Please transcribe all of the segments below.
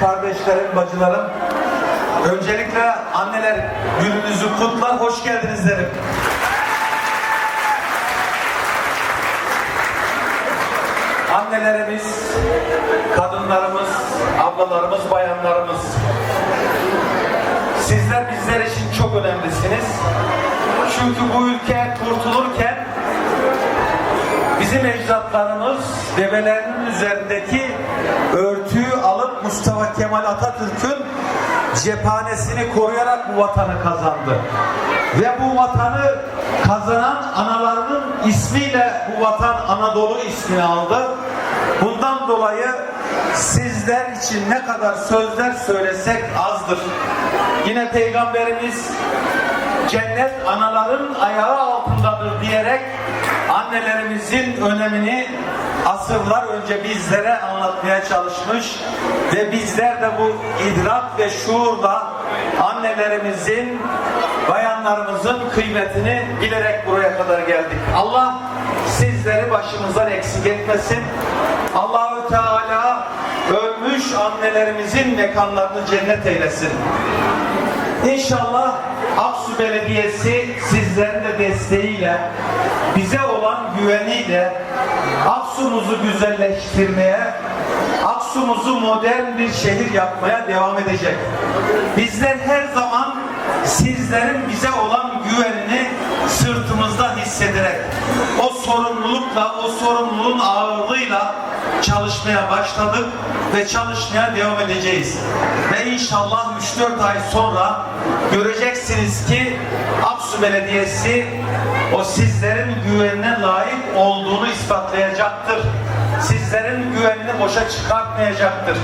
kardeşlerim, bacılarım. Öncelikle anneler gününüzü kutlar, hoş geldiniz derim. Annelerimiz, kadınlarımız, ablalarımız, bayanlarımız. Sizler bizler için çok önemlisiniz. Çünkü bu ülke kurtulurken bizim ecdatlarımız develerinin üzerindeki örtüyü alıp Mustafa Kemal Atatürk'ün cephanesini koruyarak bu vatanı kazandı. Ve bu vatanı kazanan analarının ismiyle bu vatan Anadolu ismini aldı. Bundan dolayı sizler için ne kadar sözler söylesek azdır. Yine Peygamberimiz cennet anaların ayağı altındadır diyerek annelerimizin önemini asırlar önce bizlere anlatmaya çalışmış ve bizler de bu idrak ve şuurla annelerimizin bayanlarımızın kıymetini bilerek buraya kadar geldik. Allah sizleri başımızdan eksik etmesin. Allahü Teala ölmüş annelerimizin mekanlarını cennet eylesin. İnşallah Aksu Belediyesi sizlerin de desteğiyle, bize olan güveniyle Aksu'muzu güzelleştirmeye, Aksu'muzu modern bir şehir yapmaya devam edecek. Bizler her zaman sizlerin bize olan güvenini sırtımızda hissederek, o sorumlulukla, o sorumluluğun ağırlığıyla çalışmaya başladık ve çalışmaya devam edeceğiz. Ve inşallah 3-4 ay sonra göreceksiniz ki Aksu Belediyesi o sizlerin güvenine layık olduğunu ispatlayacaktır. Sizlerin güvenini boşa çıkartmayacaktır.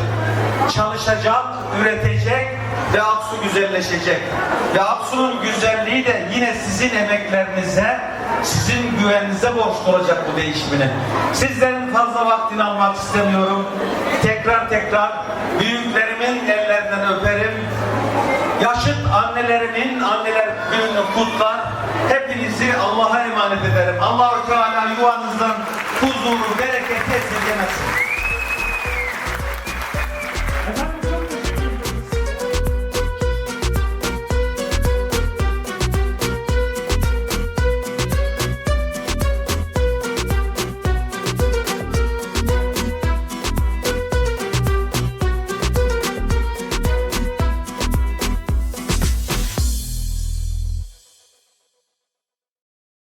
Çalışacak, üretecek ve Aksu güzelleşecek. Ve Aksu'nun güzelliği de yine sizin emeklerinize, sizin güveninize borçlu olacak bu değişimini. Sizlerin fazla vaktini almak istemiyorum. Tekrar tekrar büyüklerimin ellerinden öperim. Yaşıt annelerimin anneler gününü kutlar. Hepinizi Allah'a emanet ederim. Allahu Teala yuvanızdan huzuru, bereket esirgemesin.